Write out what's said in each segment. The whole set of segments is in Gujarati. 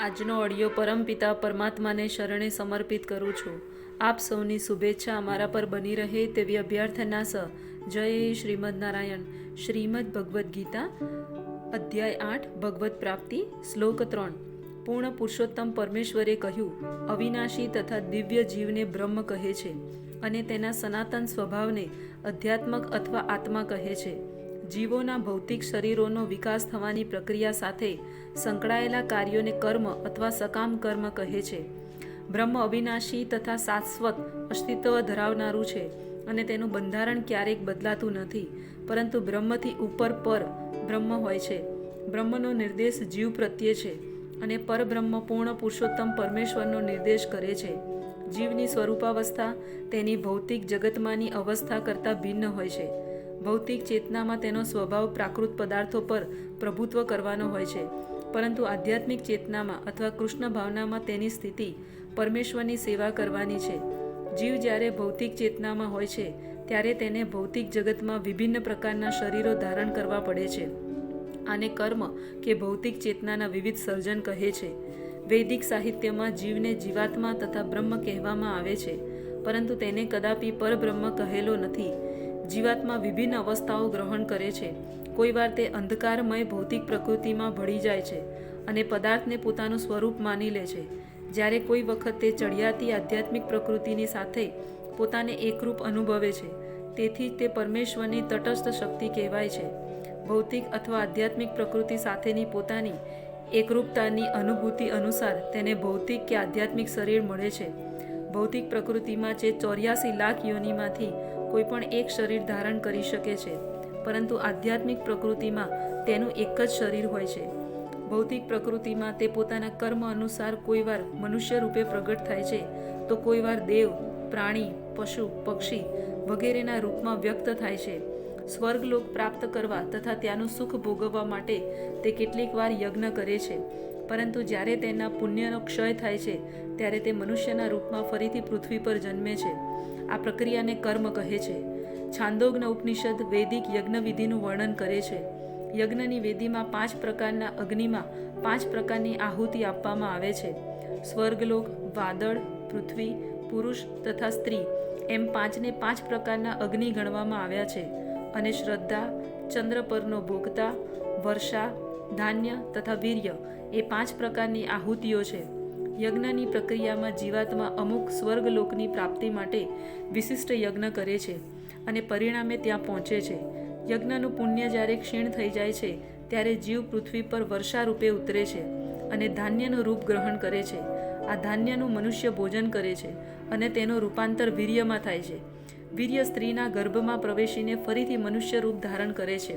આજનો ઓડિયો પરમપિતા પરમાત્માને શરણે સમર્પિત કરું છું. આપ સૌની શુભેચ્છા અમારા પર બની રહે તેવી અભ્યર્થના સ. જય શ્રીમદ નારાયણ. શ્રીમદ ભગવદ્ ગીતા, અધ્યાય આઠ ભગવત પ્રાપ્તિ, શ્લોક ત્રણ. પૂર્ણ પુરુષોત્તમ પરમેશ્વરે કહ્યું, અવિનાશી તથા દિવ્ય જીવને બ્રહ્મ કહે છે અને તેના સનાતન સ્વભાવને અધ્યાત્મક અથવા આત્મા કહે છે. જીવોના ભૌતિક શરીરોનો વિકાસ થવાની પ્રક્રિયા સાથે સંકળાયેલા કાર્યોને કર્મ અથવા સકામ કર્મ કહે છે. બ્રહ્મ અવિનાશી તથા શાશ્વત અસ્તિત્વ ધરાવનારું છે અને તેનું બંધારણ ક્યારેક બદલાતું નથી, પરંતુ બ્રહ્મથી ઉપર પર બ્રહ્મ હોય છે. બ્રહ્મનો નિર્દેશ જીવ પ્રત્યે છે અને પરબ્રહ્મ પૂર્ણ પુરુષોત્તમ પરમેશ્વરનો નિર્દેશ કરે છે. જીવની સ્વરૂપાવસ્થા તેની ભૌતિક જગતમાંની અવસ્થા કરતાં ભિન્ન હોય છે. ભૌતિક ચેતનામાં તેનો સ્વભાવ પ્રાકૃત પદાર્થો પર પ્રભુત્વ કરવાનો હોય છે. પરંતુ આધ્યાત્મિક ચેતનામાં અથવા કૃષ્ણ ભાવનામાં તેની સ્થિતિ પરમેશ્વરની સેવા કરવાની છે. જીવ જ્યારે ભૌતિક ચેતનામાં હોય છે, ત્યારે તેને ભૌતિક જગતમાં વિભિન્ન પ્રકારના શરીરો ધારણ કરવા પડે છે. આને કર્મ કે ભૌતિક ચેતનાના વિવિધ સર્જન કહે છે. વૈદિક સાહિત્યમાં જીવને જીવાત્મા તથા બ્રહ્મ કહેવામાં આવે છે, પરંતુ તેને કદાપી પરબ્રહ્મ કહેલો નથી. જીવાત્મા વિભિન્ન અવસ્થાઓ ગ્રહણ કરે છે. કોઈવાર તે અંધકારમય ભૌતિક પ્રકૃતિમાં ભળી જાય છે અને પદાર્થને પોતાનું સ્વરૂપ માની લે છે. જ્યારે કોઈ વખત તે ચડિયાતી આધ્યાત્મિક પ્રકૃતિની સાથે પોતાને એકરૂપ અનુભવે છે, તેથી તે પરમેશ્વરની તટસ્થ શક્તિ કહેવાય છે. ભૌતિક અથવા આધ્યાત્મિક પ્રકૃતિ સાથેની પોતાની એકરૂપતાની અનુભૂતિ અનુસાર તેને ભૌતિક કે આધ્યાત્મિક શરીર મળે છે. ભૌતિક પ્રકૃતિમાં જે ચોર્યાસી લાખ યોનિમાંથી કોઈ પણ એક શરીર ધારણ કરી શકે છે, પરંતુ આધ્યાત્મિક પ્રકૃતિમાં તેનું એક જ શરીર હોય છે. ભૌતિક પ્રકૃતિમાં તે પોતાના કર્મ અનુસાર કોઈવાર મનુષ્ય રૂપે પ્રગટ થાય છે, તો કોઈવાર દેવ, પ્રાણી, પશુ, પક્ષી વગેરેના રૂપમાં વ્યક્ત થાય છે. સ્વર્ગલોક પ્રાપ્ત કરવા તથા ત્યાંનું સુખ ભોગવવા માટે તે કેટલીક વાર યજ્ઞ કરે છે. પરંતુ જ્યારે તેના પુણ્યનો ક્ષય થાય છે, ત્યારે તે મનુષ્યના રૂપમાં ફરીથી પૃથ્વી પર જન્મે છે. આ પ્રક્રિયાને કર્મ કહે છે. છાંદોગ્ન ઉપનિષદ વૈદિક યજ્ઞવિધિનું વર્ણન કરે છે. યજ્ઞની વેદીમાં પાંચ પ્રકારના અગ્નિમાં પાંચ પ્રકારની આહુતિ આપવામાં આવે છે. સ્વર્ગલોક, વાદળ, પૃથ્વી, પુરુષ તથા સ્ત્રી એમ પાંચને પાંચ પ્રકારના અગ્નિ ગણવામાં આવ્યા છે. અને શ્રદ્ધા, ચંદ્ર પરનો ભોગતા, વર્ષા, ધાન્ય તથા વીર્ય એ પાંચ પ્રકારની આહુતિઓ છે. યજ્ઞની પ્રક્રિયામાં જીવાત્મા અમુક સ્વર્ગલોકની પ્રાપ્તિ માટે વિશિષ્ટ યજ્ઞ કરે છે અને પરિણામે ત્યાં પહોંચે છે. યજ્ઞનું પુણ્ય જ્યારે ક્ષીણ થઈ જાય છે, ત્યારે જીવ પૃથ્વી પર વર્ષા રૂપે ઉતરે છે અને ધાન્યનું રૂપ ગ્રહણ કરે છે. આ ધાન્યનું મનુષ્ય ભોજન કરે છે અને તેનું રૂપાંતર વીર્યમાં થાય છે. વીર્ય સ્ત્રીના ગર્ભમાં પ્રવેશીને ફરીથી મનુષ્ય રૂપ ધારણ કરે છે.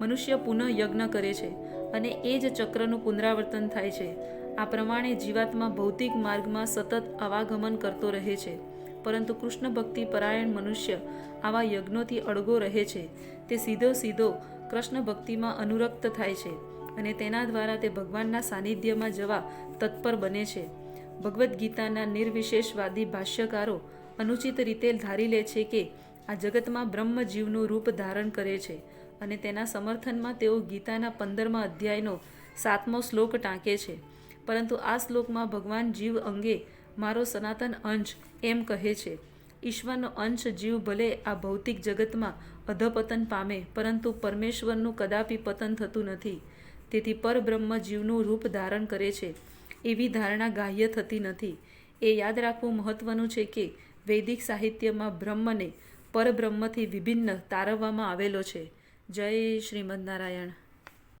મનુષ્ય પુનઃ યજ્ઞ કરે છે અને એ જ ચક્રનું પુનરાવર્તન થાય છે. આ પ્રમાણે જીવાત્મા ભૌતિક માર્ગમાં સતત આવાગમન કરતો રહે છે. પરંતુ કૃષ્ણ ભક્તિ પરાયણ મનુષ્ય આવા યજ્ઞોથી અળગો રહે છે. તે સીધો સીધો કૃષ્ણ ભક્તિમાં અનુરક્ત થાય છે અને તેના દ્વારા તે ભગવાનના સાનિધ્યમાં જવા તત્પર બને છે. ભગવદ્ ગીતાના નિર્વિશેષવાદી ભાષ્યકારો અનુચિત રીતે ધારી લે છે કે આ જગતમાં બ્રહ્મ જીવનું રૂપ ધારણ કરે છે અને તેના સમર્થનમાં તેઓ ગીતાના પંદરમા અધ્યાયનો સાતમો શ્લોક ટાંકે છે. પરંતુ આ શ્લોકમાં ભગવાન જીવ અંગે મારો સનાતન અંશ એમ કહે છે, ઈશ્વરનો અંશ જીવ ભલે આ ભૌતિક જગતમાં અધપતન પામે, પરંતુ પરમેશ્વરનું કદાપી પતન થતું નથી. તેથી પરબ્રહ્મ જીવનું રૂપ ધારણ કરે છે. એવી ધારણા ગ્રાહ્ય થતી નથી. એ યાદ રાખવું મહત્વનું છે કે વૈદિક સાહિત્યમાં બ્રહ્મને પરબ્રહ્મથી વિભિન્ન તારવવામાં આવેલો છે. જય શ્રીમદ નારાયણ.